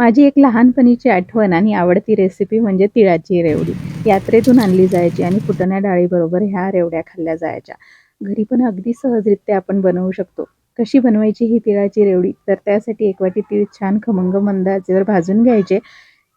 माझी एक लहानपणीची आठवण आणि आवडती रेसिपी म्हणजे तिळाची रेवडी. यात्रेतून आणली जायची आणि फुटण्या डाळीबरोबर ह्या रेवड्या खाल्ल्या जायच्या. घरी पण अगदी सहजरित्या आपण बनवू शकतो. कशी बनवायची ही तिळाची रेवडी? तर त्यासाठी एक वाटी तीळ छान खमंग मंद आचेवर भाजून घ्यायचे.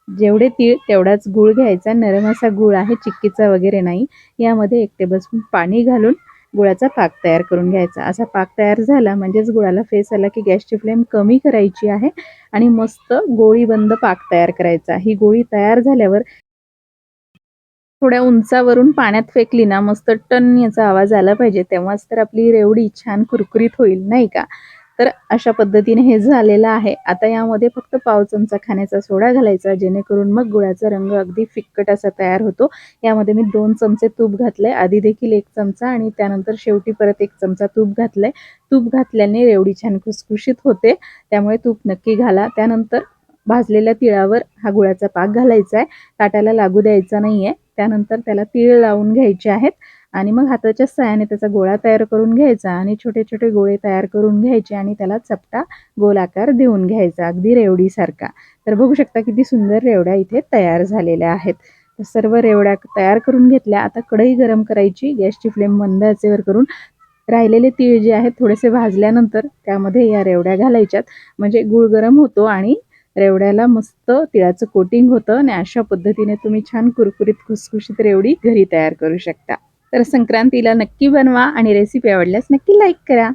जेवढे तीळ तेवढाच गूळ घ्यायचा. नरम असा गूळ आहे चिक्कीचा वगैरे नाही. यामध्ये एक टेबलस्पून पाणी घालून गुळाचा पाक तयार करून घ्यायचा. असा पाक तयार झाला म्हणजेच गुळाला फेस आला की गॅसची फ्लेम कमी करायची आहे आणि मस्त गोळी बंद पाक तयार करायचा. ही गोळी तयार झाल्यावर थोड्या उंचावरून पाण्यात फेकली ना मस्त टन याचा आवाज आला पाहिजे. तेव्हाच तर आपली रेवडी छान कुरकुरीत होईल नाही का? तर अशा पद्धतीने हे झालेलं आहे. आता यामध्ये फक्त पाव चमचा खाण्याचा सोडा घालायचा जेणेकरून मग गुळाचा रंग अगदी फिक्कट असा तयार होतो. यामध्ये मी दोन चमचे तूप घातले आधी देखील एक चमचा आणि त्यानंतर शेवटी परत एक चमचा तूप घातलंय. तूप घातल्याने रेवडी छान खुसखुशीत होते त्यामुळे तूप नक्की घाला. त्यानंतर भाजलेल्या तिळावर हा गुळाचा पाक घालायचा आहे ताटाला लागू द्यायचा नाहीये. त्यानंतर त्याला तीळ लावून घ्यायचे आहेत. आणि मग हाताच्या सहाय्याने त्याचा गोळा तयार करून घ्यायचा आणि छोटे छोटे गोळे तयार करून घ्यायचे आणि त्याला चपटा गोल आकार देऊन घ्यायचा अगदी रेवडीसारखा. तर बघू शकता किती सुंदर रेवड्या इथे तयार झालेल्या आहेत. तर सर्व रेवड्या तयार करून घेतल्या. आता कढई गरम करायची गॅसची फ्लेम मंद आचेवर करून राहिलेले तीळ जे आहेत थोडेसे भाजल्यानंतर त्यामध्ये या रेवड्या घालायच्यात. म्हणजे गुळ गरम होतो आणि रेवड्याला मस्त तिळाचं कोटिंग होतं आणि अशा पद्धतीने तुम्ही छान कुरकुरीत खुसखुशीत रेवडी घरी तयार करू शकता. तर संक्रांतीला नक्की बनवा आणि रेसिपी आवडल्यास नक्की लाईक करा.